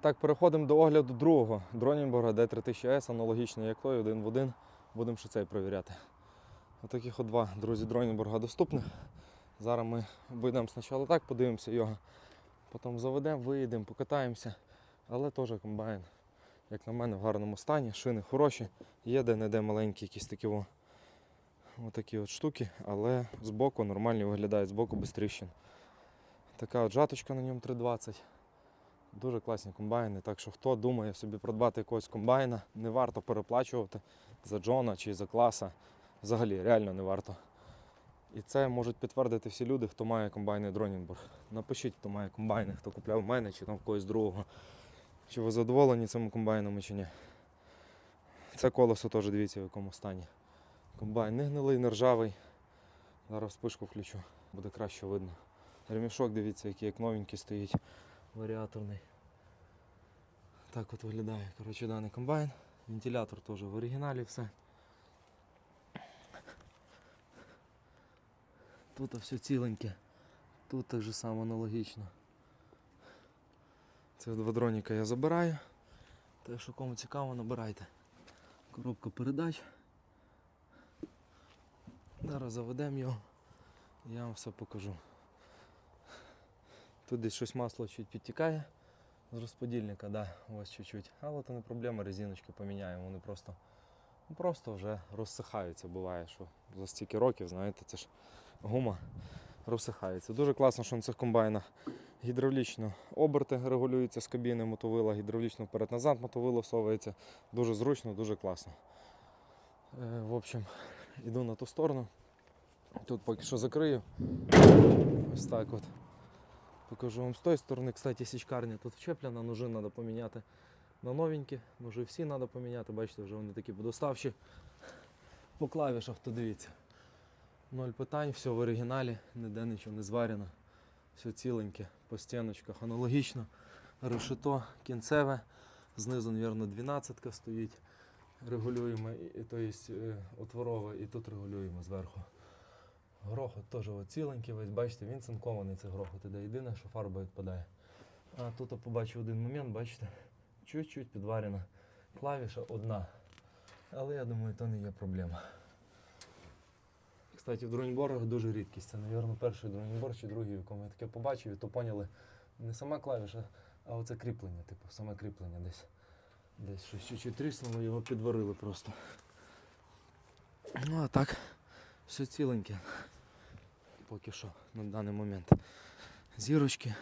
Так, переходимо до огляду другого Дронінборга D3000S, аналогічно як той, один в один. Будемо ще цей перевіряти. Отаких от два друзі Дронінборга доступних. Зараз ми вийдемо спочатку так, подивимося його, потім заведемо, виїдемо, покатаємося. Але теж комбайн, як на мене, в гарному стані, шини хороші, є де-не-де маленькі якісь такі о, отакі от штуки, але збоку нормальні виглядають, збоку без тріщин. Така от жаточка на ньому 320. Дуже класні комбайни. Так що хто думає собі придбати якогось комбайна, не варто переплачувати за Джона чи за класа. Взагалі, реально не варто. І це можуть підтвердити всі люди, хто має комбайни Дронінбург. Напишіть, хто має комбайни, хто купляв в мене чи там в когось другого. Чи ви задоволені цими комбайнами чи ні. Це колесо теж дивіться в якому стані. Комбайн не гнилий, не ржавий. Зараз вспишку включу, буде краще видно. Ремішок, дивіться, який як новенький стоїть. Варіаторний. Так от виглядає коротше, даний комбайн. Вентилятор теж в оригіналі все. Тут все ціленьке. Тут так же само аналогічно. Це два дроніка я забираю. Так що кому цікаво, набирайте. Коробка передач. Зараз заведемо його. Я вам все покажу. Тут десь щось масло чуть підтікає з розподільника, да, ось чуть-чуть. Але це не проблема, резиночки поміняємо. Вони просто, ну, просто вже розсихаються. Буває, що за стільки років, знаєте, це ж гума розсихається. Дуже класно, що на цих комбайнах гідравлічно оберти регулюються з кабіни мотовила, гідравлічно вперед-назад мотовило совається. Дуже зручно, дуже класно. Е, в общем, йду на ту сторону. Тут поки що закрию. Ось так от. Покажу вам з тої сторони. Кстати, січкарня тут вчеплена, ножи треба поміняти на новенькі. Ножи всі треба поміняти. Бачите, вже вони такі подоставші. По клавішах, то дивіться. Ноль питань, все в оригіналі, ніде нічого не зварено. Все ціленьке, по стіночках аналогічно. Решето кінцеве. Знизу, мабуть, 12 стоїть. Регулюємо, і- і- то є е, отворове, і тут регулюємо зверху. Грохот теж от ціленький, весь бачите, він цинкований цей грохот іде. Єдине, що фарба відпадає. А тут побачив один момент, бачите, чуть-чуть підварена клавіша одна. Але я думаю, то не є проблема. Кстати, в дроньборах дуже рідкість. Це, мабуть, перший дроньбор чи другий, в якому я таке побачив, і то поняли не сама клавіша, а оце кріплення, типу, саме кріплення десь. Десь щось чуть-чуть тріснуло, його підварили просто. Ну а так, все ціленьке. Поки що на даний момент. Зірочки,